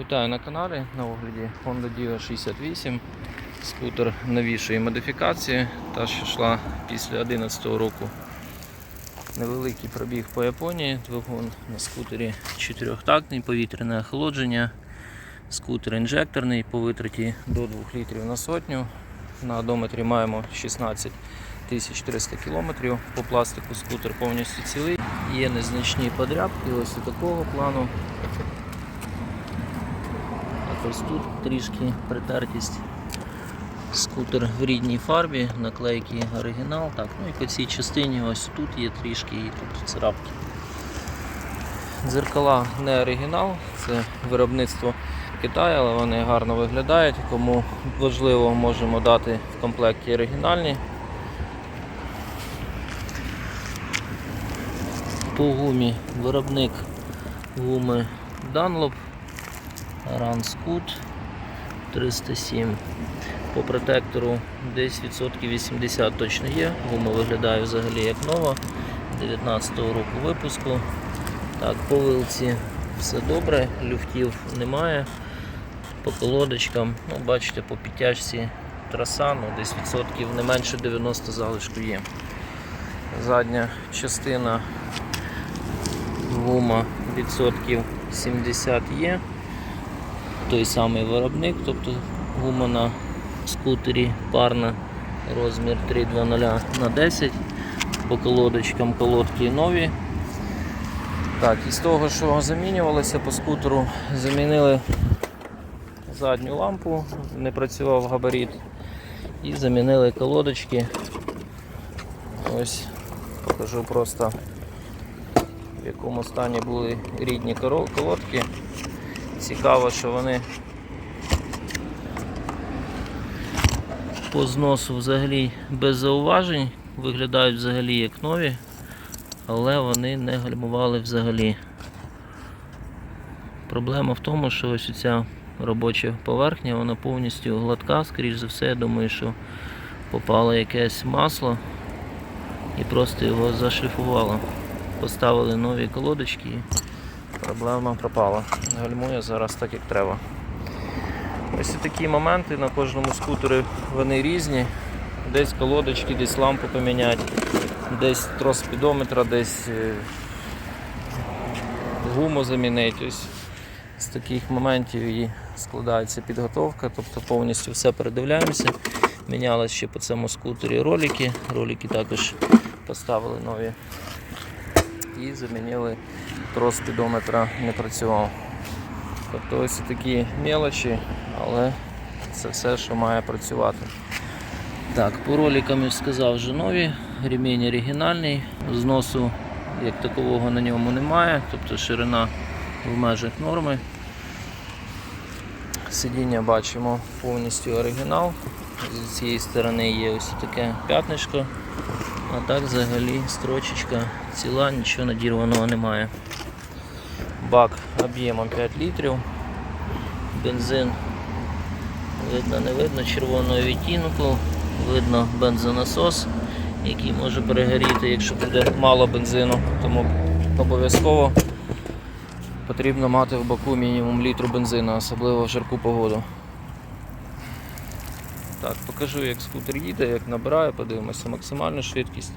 Вітаю на каналі на огляді Honda Dio 68. Скутер новішої модифікації, та що йшла після 2011 року. Невеликий пробіг по Японії, двигун на скутері чотирьохтактний, повітряне охолодження, скутер інжекторний по витраті до 2 літрів на сотню. На одометрі маємо 16 300 км. По пластику скутер повністю цілий. Є незначні подрябки, ось такого плану. Ось тут трішки притертість. Скутер в рідній фарбі, наклейки оригінал. Так, ну і по цій частині ось тут є трішки і тут царапки. Дзеркала не оригінал, це виробництво Китаю, але вони гарно виглядають. Кому важливо, можемо дати в комплекті оригінальні. По гумі виробник гуми Dunlop Ranscoot 307. По протектору десь відсотків 80 точно є. Гума виглядає взагалі як нова 19-го року випуску. Так, по вилці все добре, люфтів немає. По колодочкам, ну, бачите, по підтяжці траса, ну, десь відсотків не менше 90 залишку є. Задня частина гума відсотків 70 є. Той самий виробник, тобто гума на скутері парна розмір 320 на 10 по колодочкам колодки нові. Так, із того, що замінювалося по скутеру, замінили задню лампу, не працював габарит, і замінили колодочки. Ось покажу просто в якому стані були рідні колодки. Цікаво, що вони по зносу взагалі без зауважень, виглядають взагалі як нові, але вони не гальмували взагалі. Проблема в тому, що ось ця робоча поверхня, вона повністю гладка, скоріш за все, я думаю, що попало якесь масло і просто його зашліфувало. Поставили нові колодочки проблема пропала. Гальмує зараз так, як треба. Ось такі моменти на кожному скутері вони різні. Десь колодочки, десь лампу поміняти, десь трос спідометра, десь е, гуму замінити. Ось з таких моментів і складається підготовка, тобто повністю все передивляємося. Мінялися ще по цьому скутері ролики. Ролики також поставили нові і замінили трос спідометра не працював. Тобто ось такі мелочі, але це все, що має працювати. Так, по роликам я сказав вже нові, ремінь оригінальний, зносу як такового на ньому немає, тобто ширина в межах норми. Сидіння бачимо повністю оригінал. З цієї сторони є ось таке п'ятнишко, а так взагалі строчечка ціла, нічого надірваного немає. Бак об'ємом 5 літрів. Бензин видно, не видно червоного відтінку, видно бензонасос, який може перегоріти, якщо буде мало бензину, тому обов'язково потрібно мати в баку мінімум літру бензину, особливо в жарку погоду. Так, покажу, як скутер їде, як набирає, подивимося максимальну швидкість.